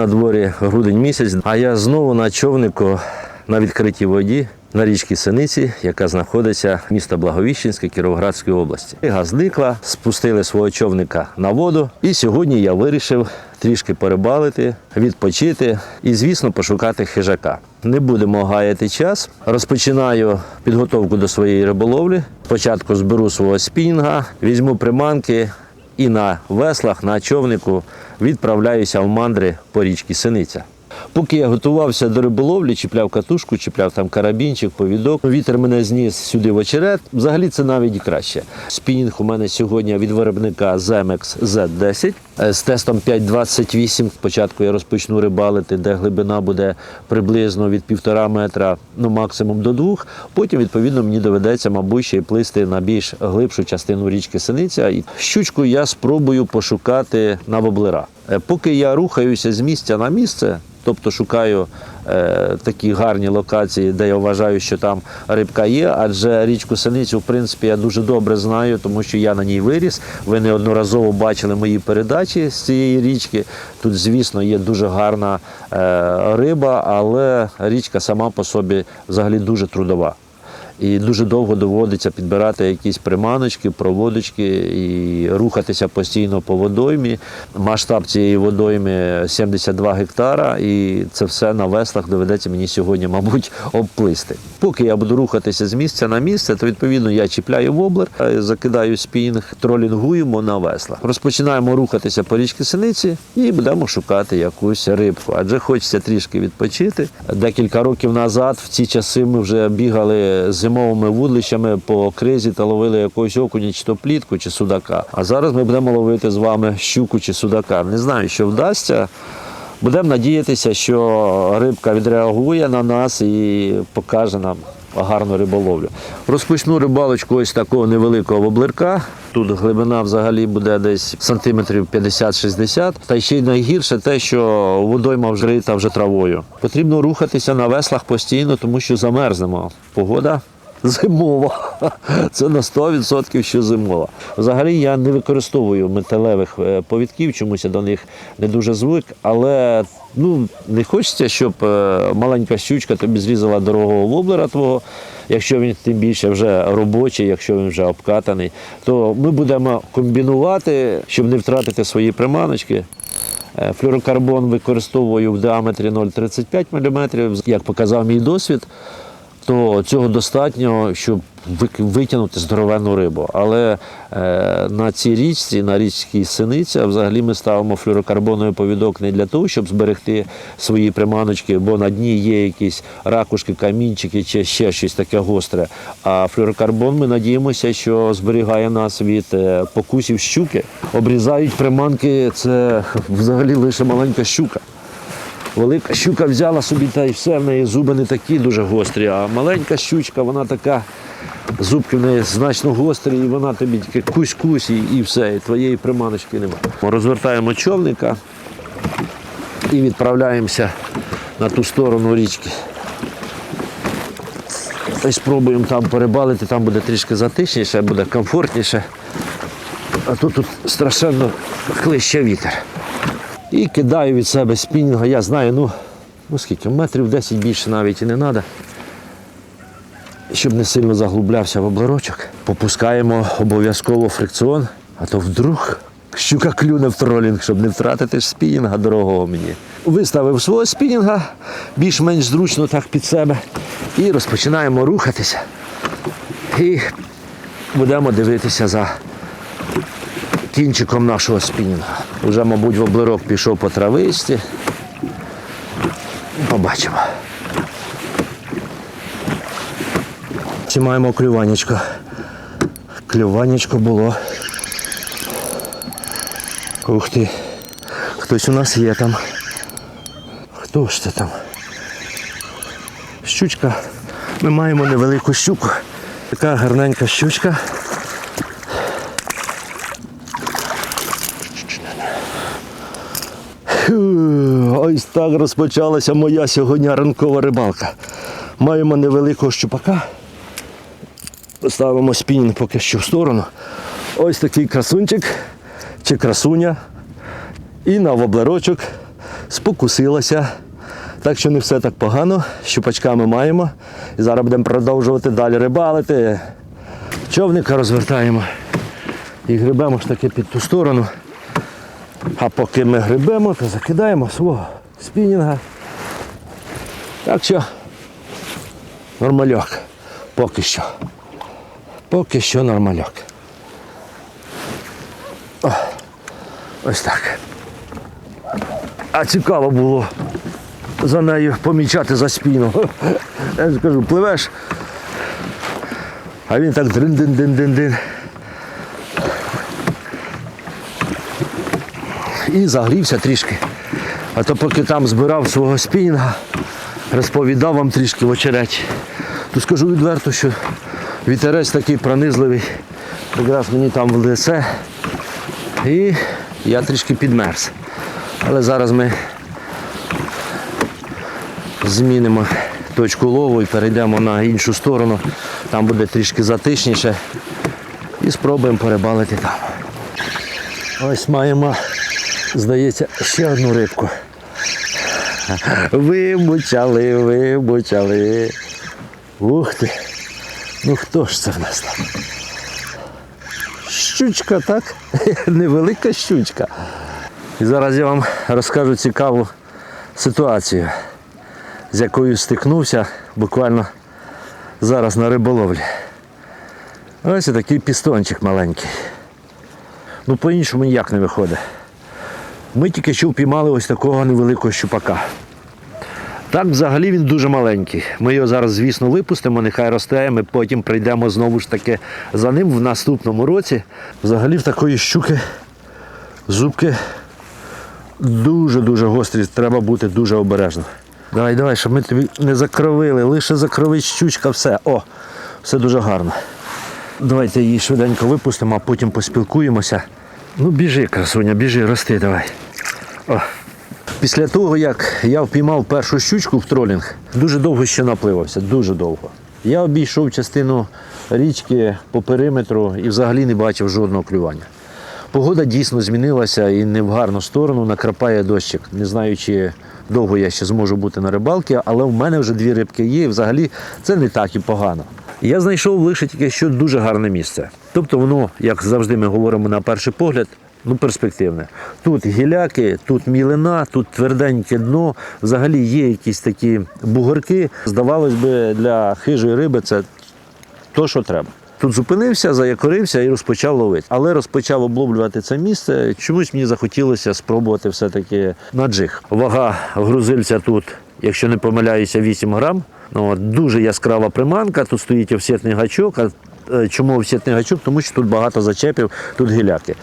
На дворі грудень місяць, а я знову на човнику на відкритій воді на річці Синиці, яка знаходиться в місто Благовіщенське Кіровоградської області. Рига зникла, спустили свого човника на воду, і сьогодні я вирішив трішки перебалити, відпочити і, звісно, пошукати хижака. Не будемо гаяти час. Розпочинаю підготовку до своєї риболовлі. Спочатку зберу свого спінінга, візьму приманки і на веслах, на човнику відправляюся в мандри по річці Синиця. Поки я готувався до риболовлі, чіпляв катушку, чіпляв там карабінчик, повідок. Вітер мене зніс сюди в очерет. Взагалі це навіть краще. Спінінг у мене сьогодні від виробника Zemex Z10 е, з тестом 5,28. Спочатку я розпочну рибалити, де глибина буде приблизно від півтора метра, ну максимум до двох. Потім, відповідно, мені доведеться, мабуть, ще й плисти на більш глибшу частину річки Синиця. І щучку я спробую пошукати на воблера. Е, Поки я рухаюся з місця на місце, тобто шукаю е, такі гарні локації, де я вважаю, що там рибка є. Адже річку Синицю, в принципі, я дуже добре знаю, тому що я на ній виріс. Ви неодноразово бачили мої передачі з цієї річки. Тут, звісно, є дуже гарна е, риба, але річка сама по собі взагалі дуже трудова. І дуже довго доводиться підбирати якісь приманочки, проводочки і рухатися постійно по водоймі. Масштаб цієї водойми 72 гектара, і це все на веслах доведеться мені сьогодні, мабуть, обплисти. Поки я буду рухатися з місця на місце, то відповідно я чіпляю воблер, закидаю спінг, тролінгуємо на веслах. Розпочинаємо рухатися по річці Синиці і будемо шукати якусь рибку. Адже хочеться трішки відпочити. Декілька років назад, в ці часи, ми вже бігали зимовими вудлищами по кризі та ловили якогось окуня, чи то плітку, чи судака. А зараз ми будемо ловити з вами щуку чи судака. Не знаю, що вдасться. Будемо надіятися, що рибка відреагує на нас і покаже нам гарну риболовлю. Розпочну рибалочку ось такого невеликого воблерка. Тут глибина взагалі буде десь сантиметрів 50-60. Та ще й найгірше те, що водойма вжрита вже травою. Потрібно рухатися на веслах постійно, тому що замерзнемо. Погода Зимова. Це на 100% що зимова. Взагалі я не використовую металевих е, повідків, чомусь я до них не дуже звик, але ну, не хочеться, щоб е, маленька щучка тобі зрізала дорогого воблера твого, якщо він тим більше вже робочий, якщо він вже обкатаний, то ми будемо комбінувати, щоб не втратити свої приманочки. Е, Флюрокарбон використовую в діаметрі 0,35 мм, як показав мій досвід то цього достатньо, щоб витягнути здоровенну рибу. Але е, на цій річці, на річці Синиця, взагалі ми ставимо флюрокарбоновий повідок не для того, щоб зберегти свої приманочки, бо на дні є якісь ракушки, камінчики чи ще щось таке гостре. А флюрокарбон ми надіємося, що зберігає нас від е, покусів щуки. Обрізають приманки, це взагалі лише маленька щука. Велика щука взяла собі та й все, в неї зуби не такі дуже гострі, а маленька щучка, вона така, зубки в неї значно гострі, і вона тобі тільки кусь-кусь і, і все, і твоєї приманочки немає. Розвертаємо човника і відправляємося на ту сторону річки. Й спробуємо там перебалити, там буде трішки затишніше, буде комфортніше. А тут, тут страшенно хлище вітер. І кидаю від себе спінінга. Я знаю, ну, ну скільки, метрів 10 більше навіть і не треба. Щоб не сильно заглублявся в обларочок. Попускаємо обов'язково фрикціон, а то вдруг щука клюне в тролінг, щоб не втратити спінінга дорогого мені. Виставив свого спінінга, більш-менш зручно так під себе. І розпочинаємо рухатися. І будемо дивитися за кінчиком нашого спінінга. Вже, мабуть, воблерок пішов по травичці. Побачимо. Чи маємо клюванечко? Клюванечко було. Ух ти. Хтось у нас є там. Хто ж це там? Щучка. Ми маємо невелику щуку. Така гарненька щучка. Фу, Ось так розпочалася моя сьогодні ранкова рибалка. Маємо невеликого щупака. Ставимо спінінг поки що в сторону. Ось такий красунчик чи красуня. І на воблерочок спокусилася. Так що не все так погано. Щупачка ми маємо. І зараз будемо продовжувати далі рибалити. Човника розвертаємо і грибемо ж таки під ту сторону. А поки ми грибемо, то закидаємо свого спінінга. Так що нормальок. Поки що. Поки що нормальок. О, ось так. А цікаво було за нею помічати за спину. Я кажу, пливеш, а він так дрин-дин-дин-дин-дин. І загрівся трішки. А то поки там збирав свого спінінга, розповідав вам трішки в очереті, то скажу відверто, що вітерець такий пронизливий, якраз мені там в лице. І я трішки підмерз. Але зараз ми змінимо точку лову і перейдемо на іншу сторону. Там буде трішки затишніше. І спробуємо перебалити там. Ось маємо, здається, ще одну рибку. Вибучали, вибучали. Ух ти. Ну хто ж це в нас там? Щучка, так? Невелика щучка. І зараз я вам розкажу цікаву ситуацію, з якою стикнувся буквально зараз на риболовлі. Ось такий пістончик маленький. Ну, по-іншому ніяк не виходить. Ми тільки що впіймали ось такого невеликого щупака. Так, взагалі він дуже маленький. Ми його зараз, звісно, випустимо, нехай росте, ми потім прийдемо знову ж таки за ним в наступному році. Взагалі в такої щуки зубки дуже-дуже гострі, треба бути дуже обережним. Давай, давай, щоб ми тобі не закровили, лише закровить щучка, все. О, все дуже гарно. Давайте її швиденько випустимо, а потім поспілкуємося. Ну, біжи, красуня, біжи, рости, давай. О. Після того, як я впіймав першу щучку в тролінг, дуже довго ще напливався, дуже довго. Я обійшов частину річки по периметру і взагалі не бачив жодного клювання. Погода дійсно змінилася і не в гарну сторону, накрапає дощик. Не знаю, чи довго я ще зможу бути на рибалці, але в мене вже дві рибки є, і взагалі це не так і погано. Я знайшов лише тільки що дуже гарне місце. Тобто воно, як завжди ми говоримо на перший погляд, ну перспективне. Тут гіляки, тут мілина, тут тверденьке дно. Взагалі є якісь такі бугорки. Здавалось би, для хижої риби це то, що треба. Тут зупинився, заякорився і розпочав ловити. Але розпочав обловлювати це місце. Чомусь мені захотілося спробувати все-таки на джиг. Вага грузильця тут, якщо не помиляюся, 8 грам. Ну, от, дуже яскрава приманка, тут стоїть офсетний гачок. А е, чому офсетний гачок? Тому що тут багато зачепів, тут гіляки.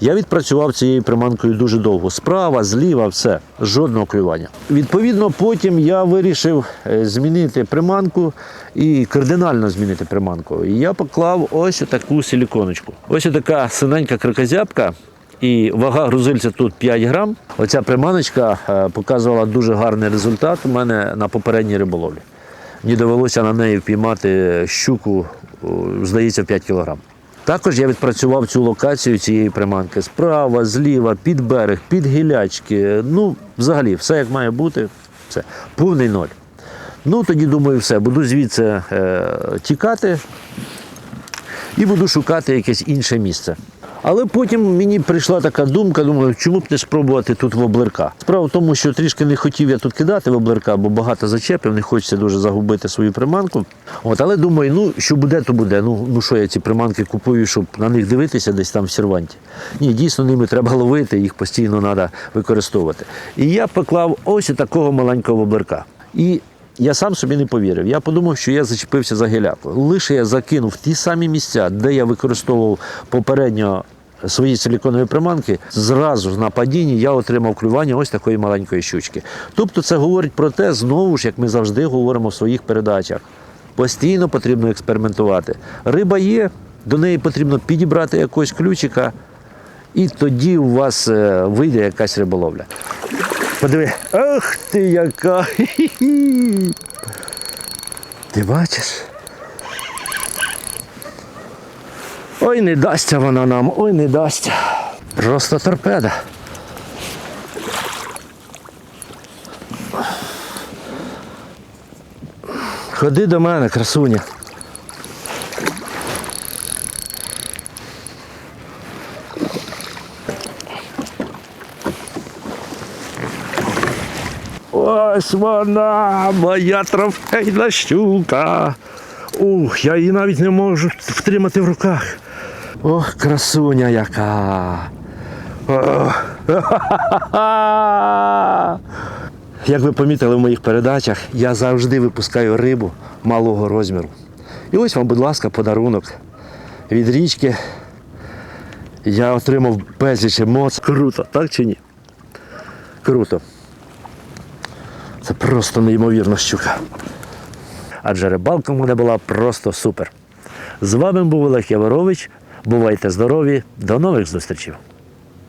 Я відпрацював цією приманкою дуже довго. Справа, зліва, все, жодного клювання. Відповідно, потім я вирішив е, змінити приманку і кардинально змінити приманку. І я поклав ось таку силіконочку. Ось така синенька крикозябка. І вага грузильця тут 5 грам. Оця приманочка е, показувала дуже гарний результат у мене на попередній риболовлі. Мені довелося на неї впіймати щуку, здається, 5 кілограм. Також я відпрацював цю локацію цієї приманки справа, зліва, під берег, під гілячки. Ну, взагалі, все як має бути. Все. Повний ноль. Ну, тоді думаю, все, буду звідси е, тікати і буду шукати якесь інше місце. Але потім мені прийшла така думка, думаю, чому б не спробувати тут воблерка. Справа в тому, що трішки не хотів я тут кидати воблерка, бо багато зачепів, не хочеться дуже загубити свою приманку. От, але думаю, ну що буде, то буде. Ну, ну що я ці приманки купую, щоб на них дивитися десь там в серванті. Ні, дійсно ними треба ловити, їх постійно треба використовувати. І я поклав ось такого маленького воблерка. І я сам собі не повірив. Я подумав, що я зачепився за гіляку. Лише я закинув ті самі місця, де я використовував попередньо свої силіконові приманки, зразу на падінні я отримав клювання ось такої маленької щучки. Тобто це говорить про те, знову ж, як ми завжди говоримо в своїх передачах. Постійно потрібно експериментувати. Риба є, до неї потрібно підібрати якогось ключика, і тоді у вас е, вийде якась риболовля. Подиви, ах ти яка! Хі -хі. Ти бачиш? Ой, не дасться вона нам, ой, не дасться. Просто торпеда. Ходи до мене, красуня. Ось вона, моя трофейна щука. Ух, я її навіть не можу втримати в руках. Ох, красуня яка. Ох. Як ви помітили в моїх передачах, я завжди випускаю рибу малого розміру. І ось вам, будь ласка, подарунок від річки. Я отримав безліч емоцій. Круто, так чи ні? Круто. Це просто неймовірна щука. Адже рибалка в мене була просто супер. З вами був Олег Яворович. Бувайте здорові, до нових зустрічей!